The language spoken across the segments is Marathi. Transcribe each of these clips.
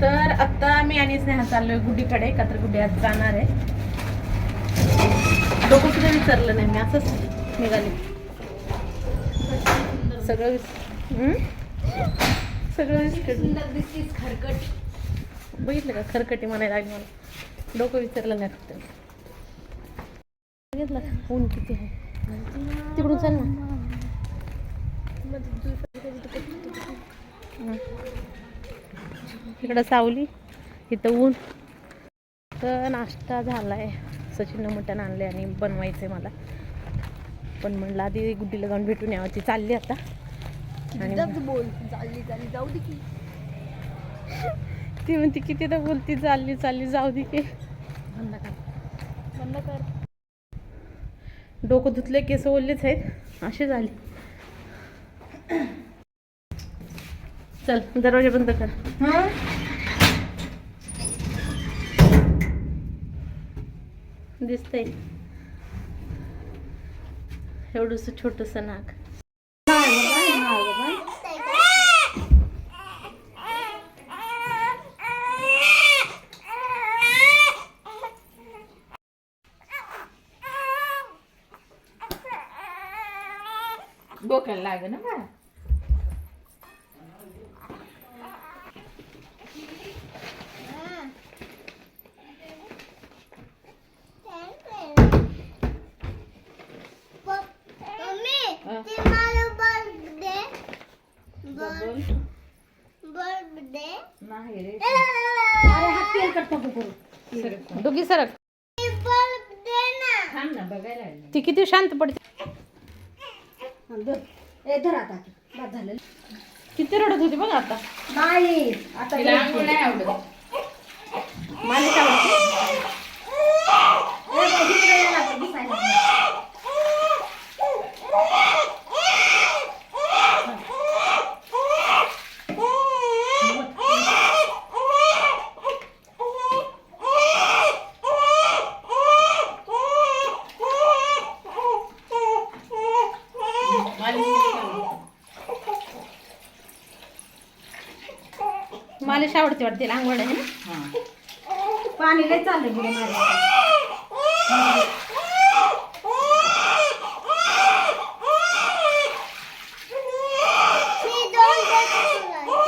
तर आता मी आणि स्नेहा चाललोय गुड्डीकडे का तर गुड्डी आज जाणार आहे. डोकं सुद्धा विचारलं नाही मी असंच निघाले. सगळं हम्म? सगळं खरकट बघितलं का? खरकटी म्हणायला लागली मला. डोकं विचारलं नाही फक्त बघितलं का? ऊन किती आहे. तिकडून चाल ना. इकडं सावली इथं ऊन. तर नाश्ता झालाय. सचिन मटण आणले आणि बनवायचंय मला. पण म्हणलं आधी गुड्डीला जाऊन भेटून यावं ती चालली आता. आणि बोल चालली चालली जाऊ दे की. ती म्हणते किती तर बोलती चालली चालली जाऊ दे. की बंद कर. बंद कर. डोकं धुतले केस ओललेच आहेत. असे झाले. चल दरवाजा बंद कर. दिसतंय. एवढस छोटस नाक. डोक्याला लाग ना बाळा मम्मी हा. ते मला बर्थडे बर्थडे नाही रे डोकी सरक. बर्थडे ना थांब ना बघायला आली. ती किती शांत पडते. ए धर आता. बाद झालं. किती रडत होती बघ आता. नाही आता तिला आंघोळ नाही आवडत. मालिका आवडते? आवडते वाटते आंघोळ आहे ना पाणी लय चाललंय पुढे माझ्या मी दोन देतो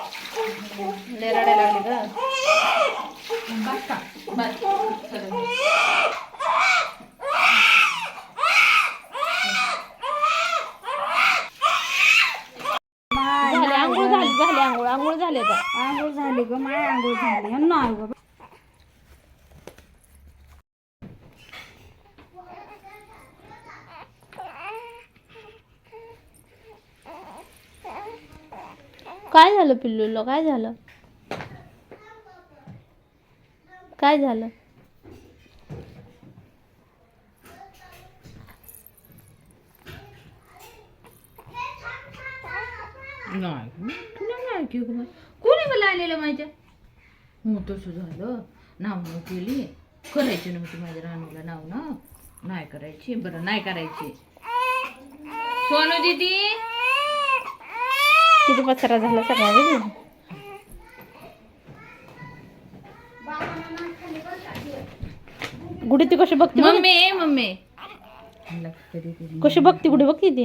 लय रडायला लागली ग बस का बस सरळ. झाली आंघोळ झाली झाली आंघोळ आंघोळ झाली आता आंघोळ झाली ग माय आंघोळ झाली आणि नाही ग काय झालं पिल्लूला काय झालं काय झालं नाही गं बाई. कोणी मला आलेलं माझ्या? हो तसं झालं. नाव नाव केली. करायची नव्हती माझ्या राणूला नाव ना. नाही करायची. बरं नाही करायची. सोनू दीदी? किती पसारा झाला सगळा बघ ना. गुढी ती कशी बघते बघ. Mummy mummy. कशी बघते गुढी बघ ती.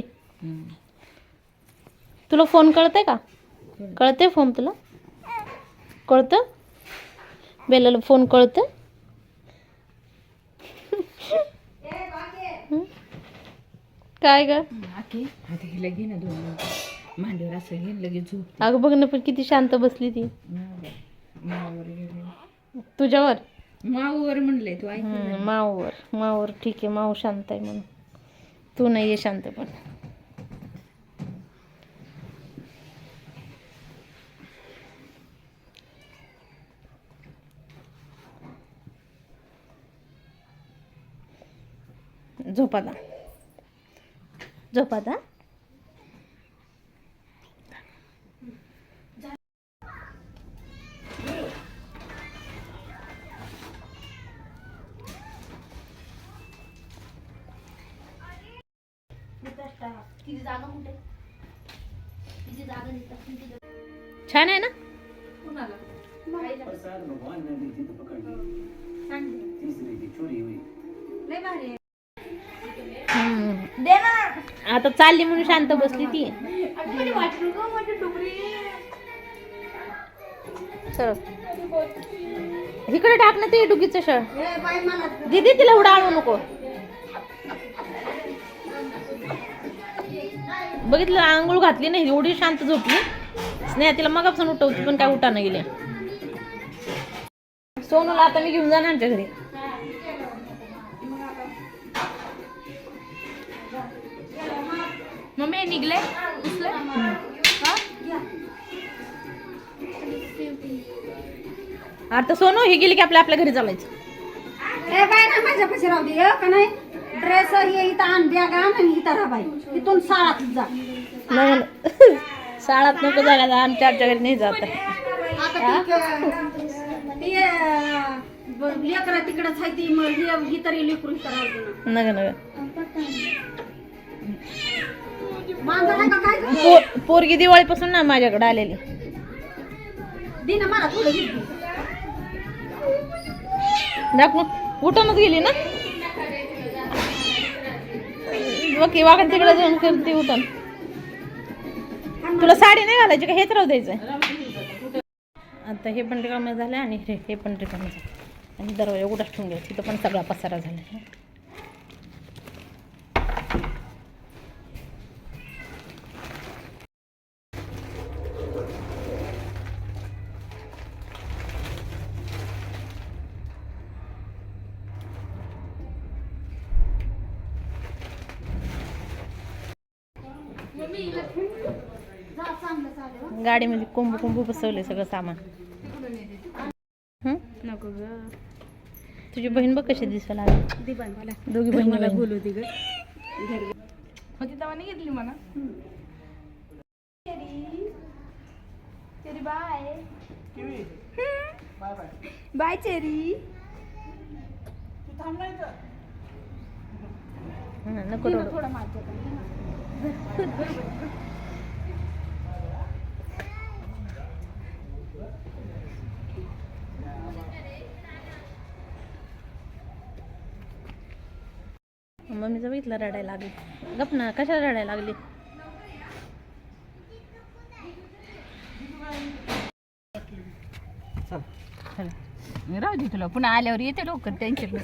तुला फोन कळतंय का? कळते फोन तुला? कळतं? बेलाला फोन कळतं? काय ग. मांडीवर असं घे लगेच झोप अगं बघ ना पण किती शांत बसली ती. मावर तुझ्यावर? मावर म्हणले तू ऐक माऊवर माऊवर ठीक आहे माऊ शांत आहे म्हणून. तू नाही आहे शांत पण. झोप आता झोप आता छान आहे ना? प्रसाद ने. आता चालली म्हणून शांत बसली ती. चल. इकडे टाक ना ते डुगीचं शळ दीदी तिला उडाळू नको. बघितलं आंघोळ घातली नाही एवढी शांत झोपली. स्नेहा तिला मगापासून उठवती पण काय उठानं गेली सोनूला आता मी घेऊन जाणार आमच्या घरी. मम्मी निघले आता सोनू ही गेली की आपल्या आपल्या घरी चालायचं. ए बाय ना माझ्या पैसे राहू दे का नाही? ड्रेस हे इथं आण बॅग आण आणि इथं राहा बाई. इथून शाळात जा. नाही. शाळात नको जायला आमच्या आमच्या घरी नाही जात. आता लेकरं तिकडंच आहे ती मग ही- ही तरी. नग नग. मांजर आहे का काय गं? पो- पोरगी दिवाळीपासून ना माझ्याकडे आलेली. दे ना मला थोडं घे. दाखव. उठूनच गेली ना? ओके वागण तिकडे जाऊन करते उठून. तुला साडी नाही घालायची का? हेच राहू द्यायचं आता हे पण रिकामे झाले आणि हे हे पण रिकामे झाले. आणि दरवाजा उघडाच ठेवून घ्यायचं तिथं पण सगळा पसारा झाला. गाडीमध्ये कोंबू कोंबू बसवले सगळं सामान. हं? नको ग. तुझी बहीण बघ कशी दिसायला लागली दोघी बहिणी बहिणी. होती तेव्हा नाही घेतली मला बाय. चेरी. हं, नको. थोडा माझ्या मम्मीचं बघितलं रडायला लागली. गप ना कशाला रडायला लागली? राहू दे तुला. पुन्हा आल्यावर येते लवकर टेन्शन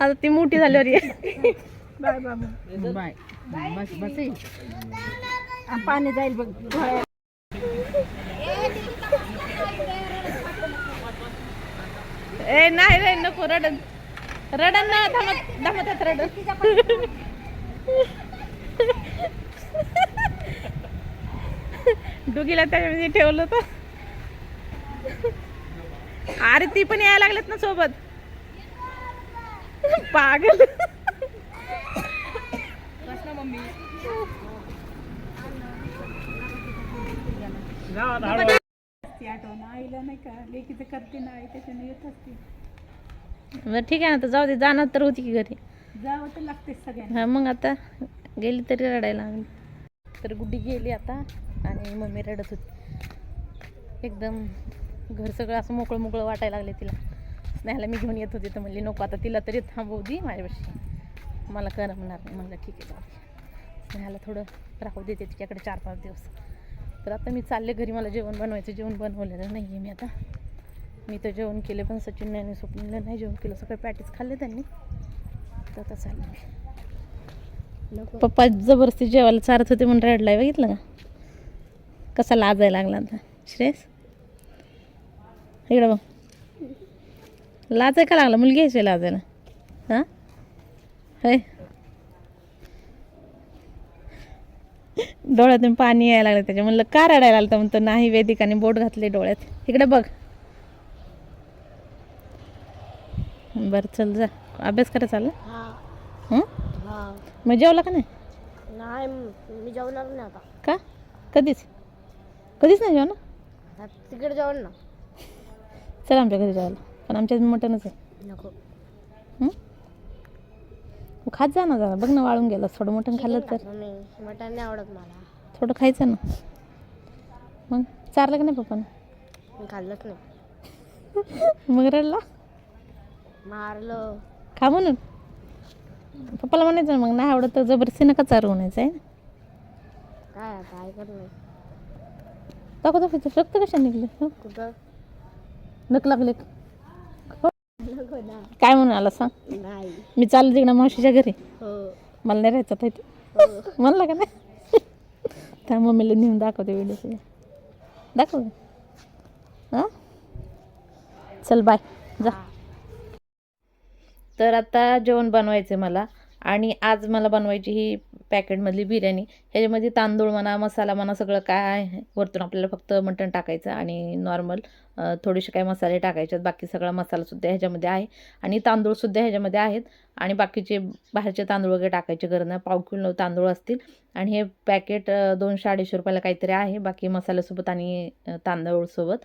आता ती मोठी झाल्यावर ये. बाय बस बस ये. पाणी जाईल बघ. ए नाही रे नको रडन. रडन ना थांबत थांबत रडन. डुगीला त्याच्यामध्ये ठेवलं होतं. अरे ती पण यायला लागलेत ना सोबत. पागल. बरं ठीक आहे ना तर जाऊ दे जाणार तर होती की घरी. जावं तर लागते सगळ्यांना हा मग आता गेली तरी रडायला लागली. तर गुड्डी गेली आता आणि मम्मी रडत होती. एकदम घर सगळं असं मोकळं मोकळं वाटायला लागले तिला. स्नेहाला मी घेऊन येत होते तर म्हणली नको आता तिला तरी थांबवू दे माझ्यापाशी. मला करमणार नाही. म्हणलं ठीक आहे जाऊ थोडं राहू देते तिच्याकडे चार पाच दिवस. तर आता मी चालले घरी मला जेवण बनवायचं जेवण बनवलेलं नाही आहे मी आता. मी तर जेवण केले पण सचिन आणि स्वप्नीलं नाही जेवण केलं सगळे पॅटीस खाल्ले त्यांनी. तर आता चालले पप्पा जबरदस्ती जेवायला चारत होते म्हणून रडलाय बघितलं का? कसा लाजायला लागला आता. श्रेयस? इकडं बघ. लाजाय का लागला? मुलगी यायची लाजायला. हां? हे डोळ्यातून पाणी यायला लागलं त्याच्या म्हणलं का रडायला लागलं तर म्हणतो नाही वेदिकाने बोट घातले डोळ्यात. इकडे बघ. बरं चल जा. अभ्यास करा चालला हं? मग जेवला का नाही? नाही मी जेवणार नाही आता. का? कधीच? कधीच नाही जेवण तिकडे जेवण ना. चल आमच्या घरी जेवायला. पण आमच्यात मटणच आहे. नको. हं? खात जा ना जरा. बघ ना वाळून गेलं. थोडं मटण खाल्लं तर. मम्मी मटण नाही आवडत मला. थोडं खायचं ना. मग चारलं का नाही पप्पानं? मी खाल्लंच नाही. मग रडला? मारलं. खा म्हणून. पप्पाला म्हणायचं ना मग नाही आवडत तर जबरदस्ती नका चारू म्हणायचं आहे ना? काय आता ऐकत नाही दाखव दाखव रक्त कशा निघले? हं? कुठं? नक लागले. नको ना काय म्हणून आला सांग? नाही. मी चालले तिकडं मावशीच्या घरी. हो. मला नाही राहायचं तिथे म्हणलं का नाही? त्या मम्मीला नेऊन दाखवते व्हिडिओ तुझ्या दाखव हां? चल बाय जा. तर आता जेवण बनवायचं मला. आणि आज मला बनवायची ही पॅकेटमधली बिर्याणी ह्याच्यामध्ये तांदूळ म्हणा मसाला म्हणा सगळं काय आहे वरतून आपल्याला फक्त मटण टाकायचं आणि नॉर्मल थोडेसे काही मसाले टाकायचे बाकी सगळा मसालासुद्धा ह्याच्यामध्ये आहे आणि तांदूळसुद्धा ह्याच्यामध्ये आहेत. आणि बाकीचे बाहेरचे तांदूळ वगैरे टाकायची गरज नाही. पाव किलो तांदूळ असतील आणि हे पॅकेट दोनशे अडीचशे रुपयाला काहीतरी आहे. बाकी मसाल्यासोबत आणि तांदूळसोबत.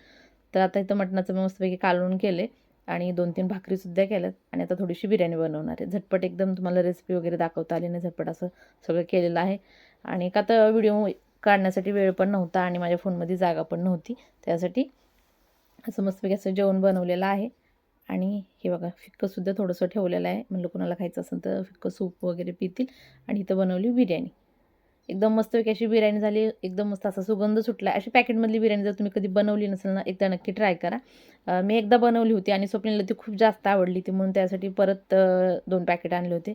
तर आता इथं मटणाचं मी मस्तपैकी कालवून केले आणि दोन तीन भाकरीसुद्धा केल्यात आणि आता थोडीशी बिर्याणी बनवणार आहे. झटपट एकदम तुम्हाला रेसिपी वगैरे दाखवता आली नाही झटपट असं सगळं केलेलं आहे. आणि का तर व्हिडिओ काढण्यासाठी वेळ पण नव्हता आणि माझ्या फोनमध्ये जागा पण नव्हती. त्यासाठी असं मस्तपैकी असं जेवण बनवलेलं आहे. आणि हे बघा फिक्कंसुद्धा थोडंसं ठेवलेलं आहे. म्हणलं कुणाला खायचं असेल तर फिक्कं सूप वगैरे पितील. आणि इथं बनवली बिर्याणी. एकदम मस्तपैकी अशी बिर्याणी झाली एकदम मस्त असा सुगंध सुटला अशी पॅकेटमधली बिर्याणी जर तुम्ही कधी बनवली नसेल ना एकदा नक्की ट्राय करा. मी एकदा बनवली होती आणि स्वप्नीला ती खूप जास्त आवडली ती म्हणून त्यासाठी परत दोन पॅकेट आणले होते.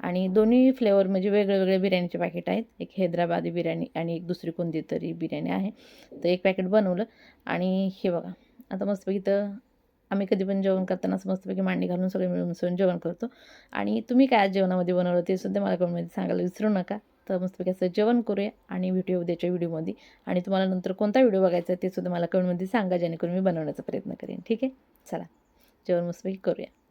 आणि दोन्ही फ्लेवर म्हणजे वेगळे वेगळे बिर्याणीचे पॅकेट आहेत. एक हैदराबादी बिर्याणी आणि एक दुसरी कोणती तरी बिर्याणी आहे. तर एक पॅकेट बनवलं आणि हे बघा. आता मस्तपैकी तर आम्ही कधी पण जेवण करताना असं मस्तपैकी मांडी घालून सगळे मिळून मिसळून जेवण करतो. आणि तुम्ही काय आज जेवणामध्ये बनवलं ते सुद्धा मला कमेंटमध्ये सांगायला विसरू नका. तर मस्तपैकी असं जेवण करूया आणि व्हिडिओ उद्याच्या व्हिडिओमध्ये आणि तुम्हाला नंतर कोणता व्हिडिओ बघायचा ते सुद्धा मला कमेंटमध्ये सांगा जेणेकरून मी बनवण्याचा प्रयत्न करेन. ठीक आहे? चला. जेवण मस्तपैकी करूया.